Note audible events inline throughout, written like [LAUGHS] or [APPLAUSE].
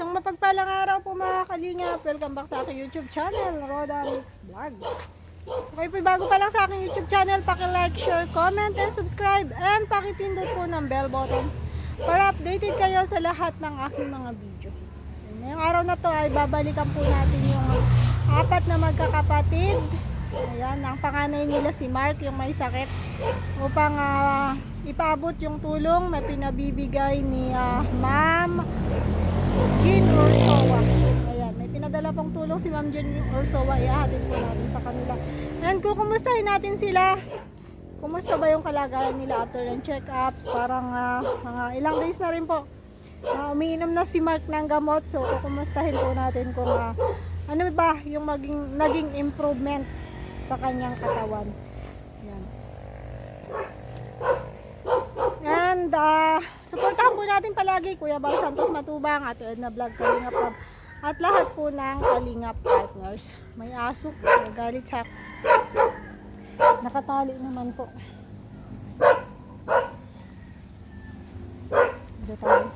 Isang mapagpalang araw po mga kalingap. Welcome back sa aking YouTube channel, Roda Mix Vlog. Okay po, bago pa lang sa aking YouTube channel, paki-like, share, comment, and subscribe. And pakipindot po ng bell button para updated kayo sa lahat ng aking mga video. And ngayong araw na to ay babalikan po natin yung apat na magkakapatid. Ayan, ang panganay nila si Mark, yung may sakit, upang ah, ipaabot yung tulong na pinabibigay ni ah, Ma'am Jean Ursowa. Ayan, may pinadala pong tulong si Ma'am Jean Ursowa. Iahatid po natin sa kanila. And kung kumustahin natin sila, kumusta ba yung kalagayan nila after ng check-up? Parang ah, mga ilang days na rin po. na umiinom na si Mark ng gamot. So, kukumustahin po natin kung ah, ano ba yung maging, naging improvement sa kanyang katawan. Ayan. And, ah, supportahan po natin palagi Kuya Bang Santos Matubang, Ate Edna Vlog, Kalingap Rob, at lahat po ng Kalingap Partners. May aso, nagalit sa Nakatali naman po. Dito tayo.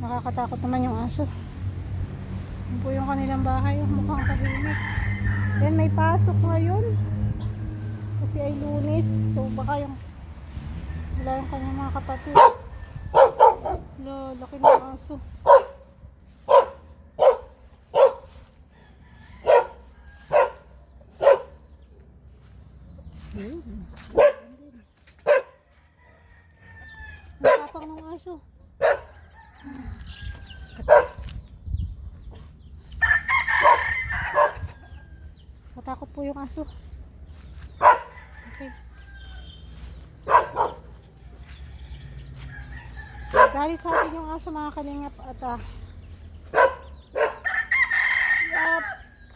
Nakakatakot naman yung aso. Yun po yung kanilang bahay. Mukhang tahimik. Yan, may pasok ngayon. Kasi ay lunes. So, baka yung wala yung kanyang mga kapatid. Lo, laki ng aso. Ayun. Napapang ng aso. Matakot po yung aso. Okay. Galit sa atin yung aso mga kalingap at ah, at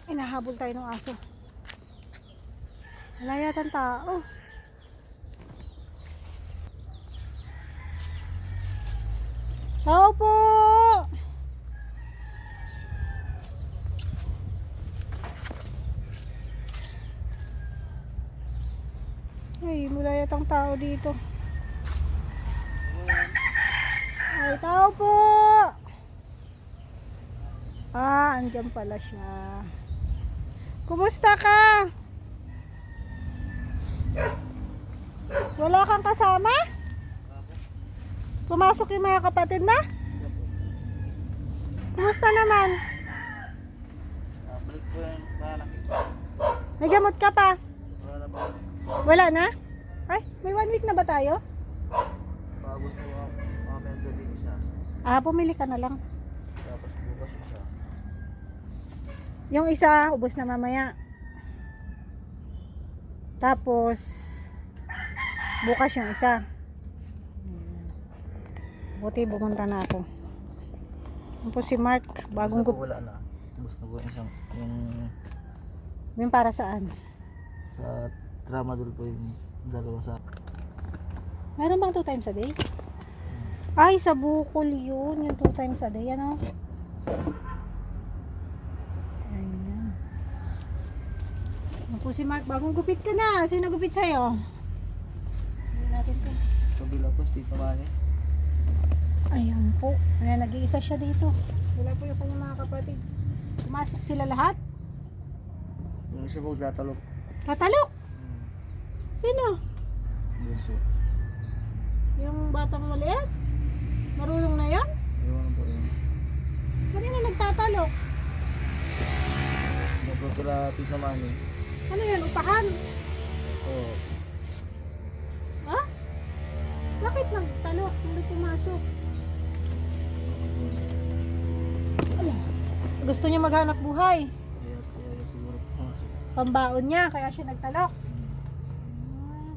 inahabol tayo ng aso. Wala yata tao. Tao po! Ay, wala yatang tao dito. Ay, tao po! Ah, andyan pala siya. Kumusta ka? Wala kang kasama? Pumasok yung mga kapatid na? Kumusta naman? Balik po yung ko. May gamot ka pa? Wala na? Ay, may one week na ba tayo? Pagos na po mga member din isa. Ah, pumili ka na lang. Tapos bukas isa. Yung isa, ubos na mamaya. Tapos, bukas yung isa. Buti bumunta na ako. Yan po si Mark, bagong gup. wala na. Ubus na po yung isang yung Yung para saan? sa tramadol po yung dalawa sa Meron bang two times a day? Ay, sa bukol yun. Yung two times a day, ano? Ayan. Yan po si Mark, bagong gupit ka na. Sino nagupit sa'yo? Hindi natin to. kabila po, Steve Mani. Ayan po. Ayan, nag-iisa siya dito. Wala po yung kanyang mga kapatid. Pumasok sila lahat. Yung isa po tatalok. Tatalok! Hmm. Sino? Bunso. Yung batang maliit? Marunong na yan? Iwan po yun. Kanina nagtatalok. Kila Steve Mani. Ano yan? Upahan? Oo. Ha? Bakit nagtalok? Hindi pumasok. Ala. Gusto niya maghanap buhay. Kaya, kaya siguro pumasok. Pambaon niya, kaya siya nagtalok. Hmm. Ah.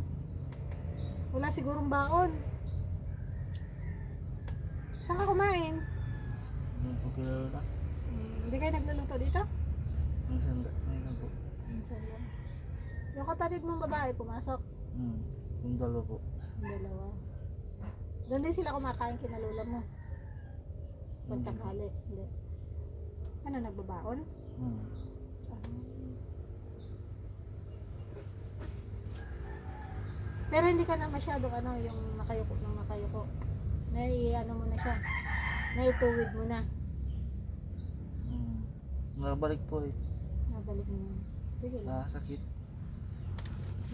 Wala sigurong baon. Saan ka kumain? Kila Lola. Hmm, Hindi kayo nagluluto dito? Yung sanda. Ayun po. Minsan lang. Yung kapatid mong babae pumasok. Hmm. Yung dalawa po. Yung dalawa. Doon din sila kumakain kina lola mo. Pagtakali. Hindi. Ano, nagbabaon? Hmm. Ah. Pero hindi ka na masyadong ano, yung nakayuko ng nakayuko. Nai, ano mo na siya. Naituwid mo na. Mm. Nabalik po eh. Nabalik mo na. Sige lang. Nakasakit.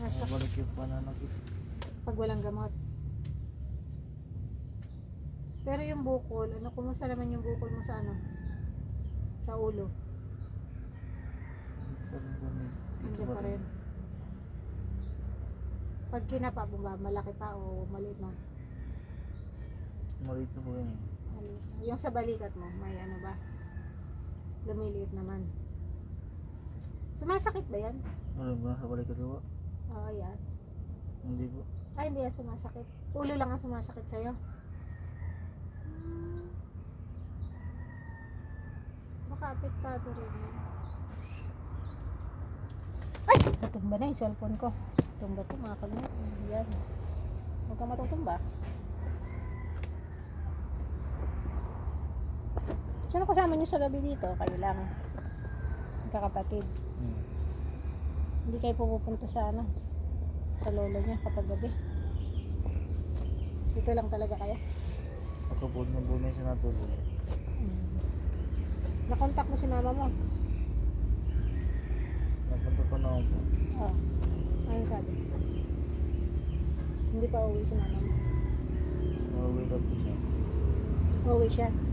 Nasa Nabalik yung pananakit. pag walang gamot. Pero yung bukol, ano, kumusta naman yung bukol mo sa ano? Sa ulo. Nandiyan pa rin. Pag kinapa malaki pa o maliit na? Maliit na po yan eh. Na. Yung sa balikat mo, may ano ba? Lumiliit naman. Sumasakit ba yan? Ano ba sa balik katiwa? Oo, yan. Hindi po. Ay, hindi yan sumasakit. Ulo lang ang sumasakit sa'yo. Hmm. Baka apektado rin yan. Ay! Natumba na yung cellphone ko. Tumba po mga kalma. Yan. Huwag ka matutumba. Sino kasama niyo sa gabi dito? Kayo lang. Magkakapatid. Hmm. Hindi kayo pumupunta sa ano? Sa lola niya kapag gabi. Dito lang talaga kayo. Ako po nung po minsan natulog. Nakontak mo si mama mo. Napunta ko na ako po. Oo. Ano sabi? Hindi pa uwi si mama mo. Nauwi daw po siya. Uwi siya.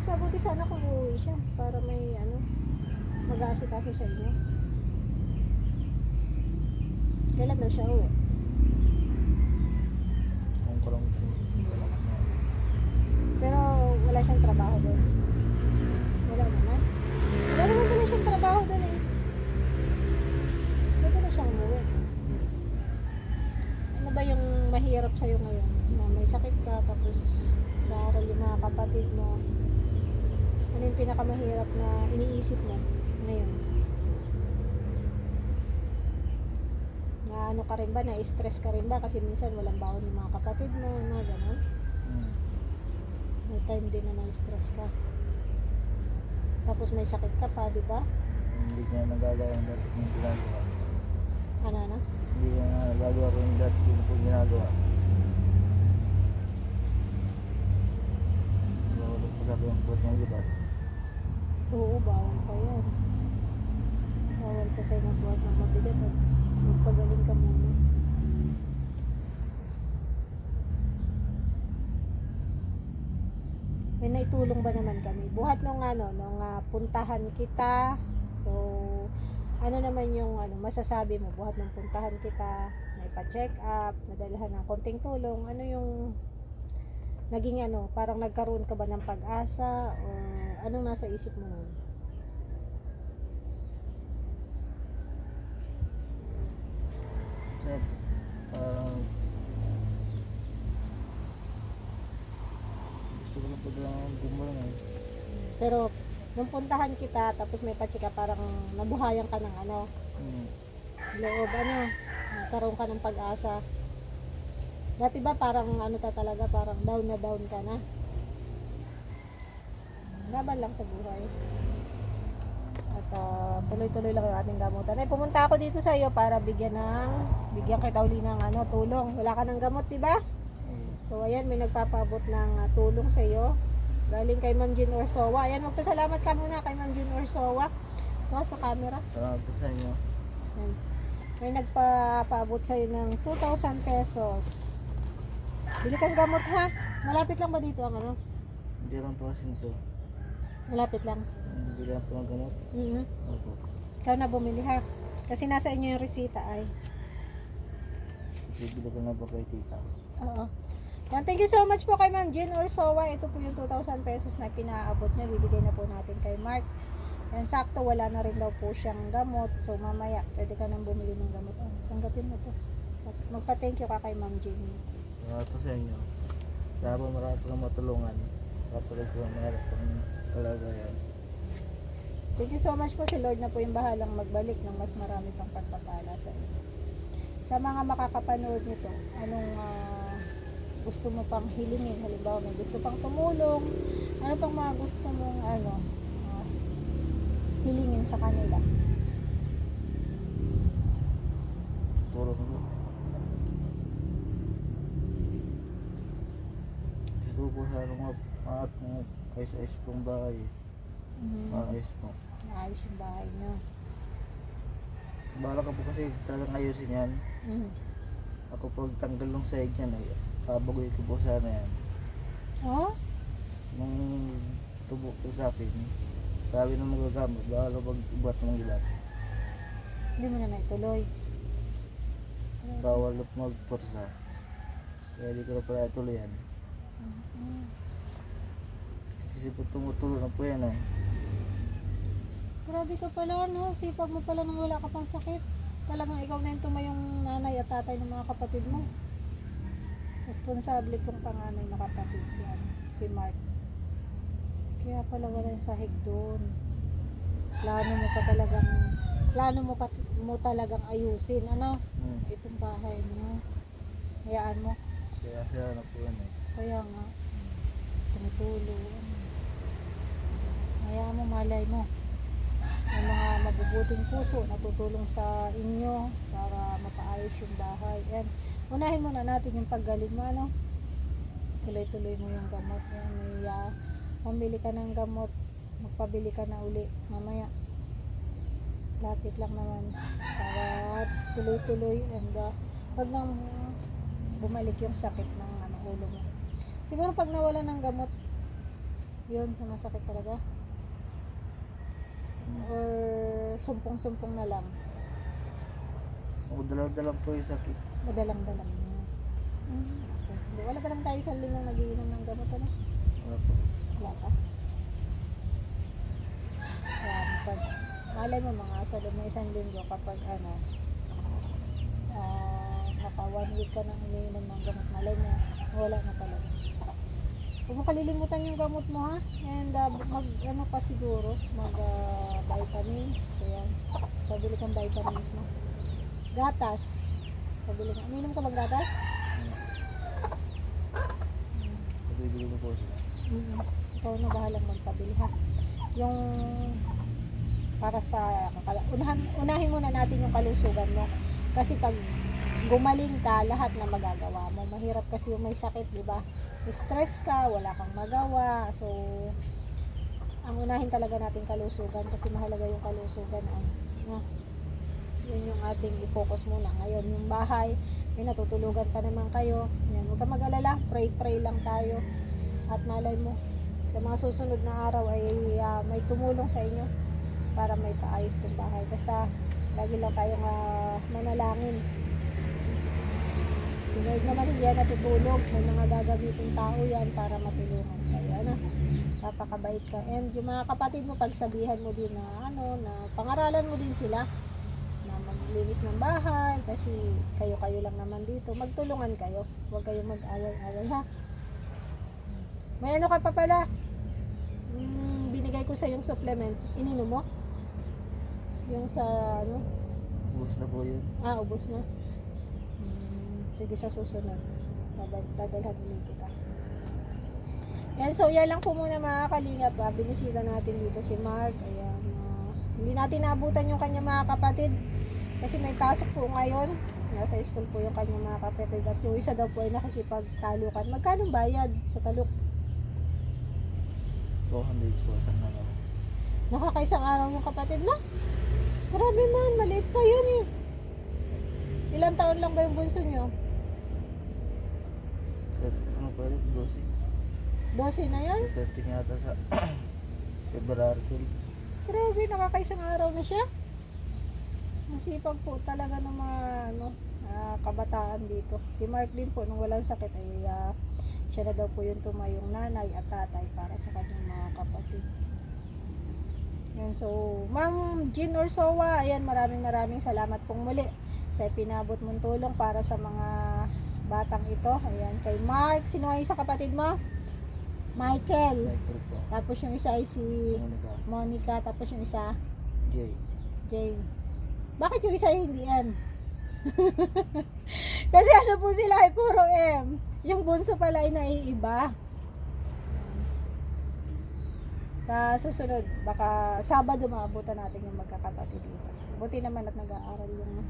Mas mabuti sana kung uuwi siya para may ano, mag-aasikaso sa inyo. Kailan daw siya uwi? Kung ko lang po. Pero wala siyang trabaho doon. Wala naman. Wala naman pala siyang trabaho doon eh. Pwede na siyang umuwi. Ano ba yung mahirap sa'yo ngayon? Na may sakit ka, tapos naaral yung mga kapatid mo. Ano yung pinakamahirap na iniisip mo ngayon? Na ano ka rin ba? Na-stress ka rin ba? Kasi minsan walang baon yung mga kapatid mo, na gano'n. Hmm. May time din na na-stress ka. Tapos may sakit ka pa, di ba? Hindi niya nagagawa yung dati kong ginagawa. Ano na? Hindi niya nagagawa ko yung dati kong ginagawa. Bawal po sabi ang buhat ng libat. Oo, bawal pa yan. Bawal ka sa'yo magbuhat ng mabigat at magpagaling ka muna. May naitulong ba naman kami? Buhat nung ano, nung ah, puntahan kita. So, ano naman yung ano, masasabi mo? Buhat nung puntahan kita, naipa-check up, nadalhan ng konting tulong. Ano yung naging ano, parang nagkaroon ka ba ng pag-asa o anong nasa isip mo nun? Kasi parang gusto ko lang paglang gumulang eh. Pero nung puntahan kita tapos may up, parang nabuhayan ka ng ano, Hmm. loob ano, nagkaroon ka ng pag-asa. Dati ba parang ano ta talaga, parang down na down ka na? Laban lang sa buhay. At ah, tuloy-tuloy lang yung ating gamutan. Ay, pumunta ako dito sa iyo para bigyan ng, bigyan kita uli ng ano, tulong. Wala ka ng gamot, di ba? Hmm. So, ayan, may nagpapabot ng ah, tulong sa iyo. Galing kay Ma'am Jean Orsowa. Ayan, magpasalamat ka muna kay Ma'am Jean Orsowa. Ito sa camera. Salamat sa inyo. Ayan. May nagpapaabot sa'yo ng 2,000 pesos. Bili kang gamot ha. Malapit lang ba dito ang ano? Hindi lang po kasi. Malapit lang. Hindi lang po ng gamot. Mhm. Opo. Ikaw na bumili ha. Kasi nasa inyo yung resita ay. Bibili ko na po kay tita. Oo. Yan, thank you so much po kay Ma'am Jean Orsowa. Ito po yung 2,000 pesos na pinaabot niya. Bibigay na po natin kay Mark. Yan, sakto, wala na rin daw po siyang gamot. So, mamaya, pwede ka nang bumili ng gamot. Oh, tanggapin mo to. Magpa-thank you ka kay Ma'am Jean. Salamat po sa inyo. Sana po marami po ng matulungan. Katulad po mahirap po Talaga yan. Thank you so much po si Lord na po yung bahalang magbalik ng mas marami pang pagpapala sa inyo. Sa mga makakapanood nito, anong uh, gusto mo pang hilingin? Halimbawa, may gusto pang tumulong. Ano pang mga gusto mong ano, uh, hilingin sa kanila? Puro ano? ko. Siguro po sa ano, mga mga ayos-ayos pong bahay. Mm. Maayos po. Maayos yung bahay niyo. Bala ka po kasi talagang ayusin yan. Mm. Ako pag tanggal ng sahig yan ay kabagoy ko po sana yan. Oh? Nung tubo ko sa akin, sabi ng magagamot, baka pag ibat mong ilat. Hindi mo na naituloy. Bawal na magpursa. Kaya di ko na pala ituloy yan. Mm. Kasi po tumutulo na po yan eh. Grabe ka pala, no? Sipag mo pala nang wala ka pang sakit. Talagang ikaw na yung tumayong nanay at tatay ng mga kapatid mo. Responsable pong panganay na kapatid si, ano, si Mark. Kaya pala wala yung sahig doon. Plano mo pa talagang, plano mo pa mo talagang ayusin, ano? Hmm. Itong bahay mo. Hayaan mo. Kaya siya na po yan eh. Kaya nga, tumutulo. Hayaan mo, malay mo. May mga mabubuting puso na tutulong sa inyo para mapaayos yung bahay. And unahin muna natin yung paggaling mo, ano? Tuloy-tuloy mo yung gamot. Yan, may, ah, pamili ka ng gamot, magpabili ka na uli mamaya. Lapit lang naman para tuloy-tuloy and uh, wag nang bumalik yung sakit ng ano, ulo mo. Siguro pag nawala ng gamot, yun, masakit talaga. Or sumpong-sumpong na lang. Ako dalaw-dalaw po yung sakit. Madalang-dalang na. Mm, okay. Hindi, Wala pa naman tayo sa lingang nagiinom ng gamot, ano? Wala po. Wala pa. Kaya pag, malay mo mga sa loob ng isang linggo kapag ano, ah, naka one week ka nang iniinom ng gamot, malay mo, wala na talaga. Huwag mo kalilimutan yung gamot mo ha. And ah, mag, ano pa siguro, mag ah, vitamins. Ayan. Pabili kang vitamins mo. Gatas. Pabili ka. Uminom ka ba gatas? Pabibili ko po siya. Mm, ikaw na bahalang magpabili ha. Yung para sa unahan, unahin muna natin yung kalusugan mo. Kasi pag gumaling ka, lahat na magagawa mo. Mahirap kasi yung may sakit, di ba? Stress ka, wala kang magawa. So, ang unahin talaga natin kalusugan kasi mahalaga yung kalusugan. Ay, no? Yun yung ating i-focus muna. Ngayon, yung bahay, may natutulugan pa naman kayo. Yan, huwag ka mag-alala. Pray-pray lang tayo. At malay mo, sa mga susunod na araw ay ah, may tumulong sa inyo para may paayos tong bahay. Basta, lagi lang tayong ah, manalangin. Lord naman hindi yan natutulog. May mga gagamitin tao yan para matulungan kayo. Ano? Papakabait ka. And yung mga kapatid mo, pagsabihan mo din na ano, na pangaralan mo din sila na maglinis ng bahay kasi kayo-kayo lang naman dito. Magtulungan kayo. Huwag kayong mag-ayay-ayay ha. May ano ka pa pala? Mm, binigay ko sa yung supplement. Ininom mo? Yung sa ano? Ubus na po yun. Ah, ubos na. Sige sa susunod. Dadal- Dadalhan ulit kita. Yan, so yan lang po muna mga kalingap. Ah. Binisita natin dito si Mark. Ayan. ah, hindi natin naabutan yung kanya mga kapatid. Kasi may pasok po ngayon. Nasa school po yung kanya mga kapatid. At yung isa daw po ay nakikipagtalukan. Magkano bayad sa taluk? 200 po sa ano. Nakakaisang araw yung kapatid mo? Grabe man, maliit pa yun eh. Ilang taon lang ba yung bunso nyo? Yun? 12. 12 na yan? 13 yata sa [CLEARS THROAT] February 12. Grabe, nakakaisang araw na siya. Masipag po talaga ng mga ano, ah, kabataan dito. Si Mark din po, nung walang sakit, ay ah, siya na daw po yung tumayong nanay at tatay para sa kanyang mga kapatid. Yan, so, Ma'am Jean Orsowa, ayan, maraming maraming salamat pong muli sa pinabot mong tulong para sa mga batang ito. Ayan, kay Mark, sino nga yung isa kapatid mo? Michael. Michael po. Tapos yung isa ay si Monica. Monica, tapos yung isa, Jay. Jane. Bakit yung isa hindi M? [LAUGHS] Kasi ano po sila ay puro M. Yung bunso pala ay naiiba. Sa susunod, baka Sabado maabutan natin yung magkakapatid dito. Buti naman at nag-aaral yung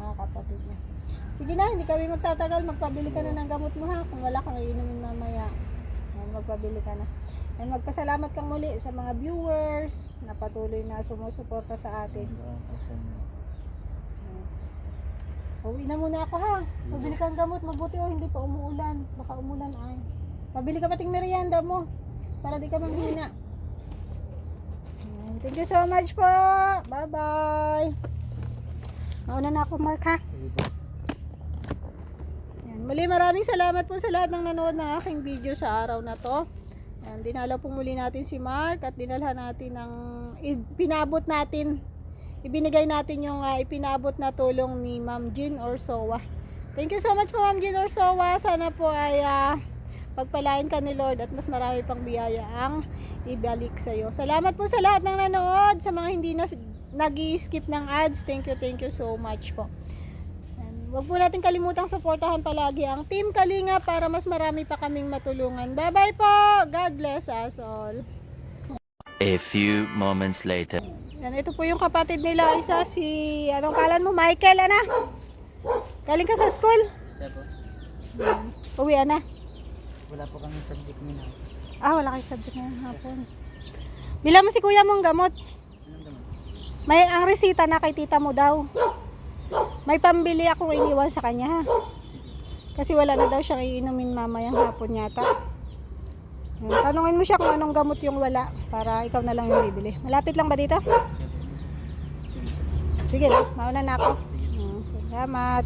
mga kapatid niya. Sige na, hindi kami magtatagal. Magpabili ka na ng gamot mo ha. Kung wala kang iinumin mamaya. Yan, magpabili ka na. And magpasalamat kang muli sa mga viewers na patuloy na sumusuporta sa atin. Uwi na muna ako ha. Pabili kang gamot. Mabuti o hindi pa umuulan. Baka umulan ay. Pabili ka pating merienda mo. Para di ka manghina. Ayan, Thank you so much po. Bye-bye. Mauna na ako, Mark ha. Yan. Muli maraming salamat po sa lahat ng nanood ng aking video sa araw na to. Yan, dinalaw po muli natin si Mark at dinalhan natin ng pinabot natin ibinigay natin yung ah, ipinabot na tulong ni Ma'am Jean Orsowa. Thank you so much po Ma'am Jean Orsowa. Sana po ay ah, pagpalain ka ni Lord at mas marami pang biyaya ang ibalik sa iyo. Salamat po sa lahat ng nanood, sa mga hindi na nag-skip ng ads. Thank you, thank you so much po. Yan. Huwag po natin kalimutang suportahan palagi ang Team Kalinga para mas marami pa kaming matulungan. Bye-bye po! God bless us all. A few moments later. Yan, ito po yung kapatid nila. Isa si, anong kalan mo? Michael, ana? Galing ka sa school? Siya po. Uwi, ana? Wala po kami subject nila. Ah, wala kayo subject ngayong hapon. Bila mo si kuya mong gamot. May ang resita na kay tita mo daw. May pambili ako iniwan sa kanya. Kasi wala na daw siyang iinumin mamayang hapon yata. Yan, Tanungin mo siya kung anong gamot yung wala para ikaw na lang yung bibili. Malapit lang ba dito? Siya. Sige. Na, mauna na ako. Mm, Salamat.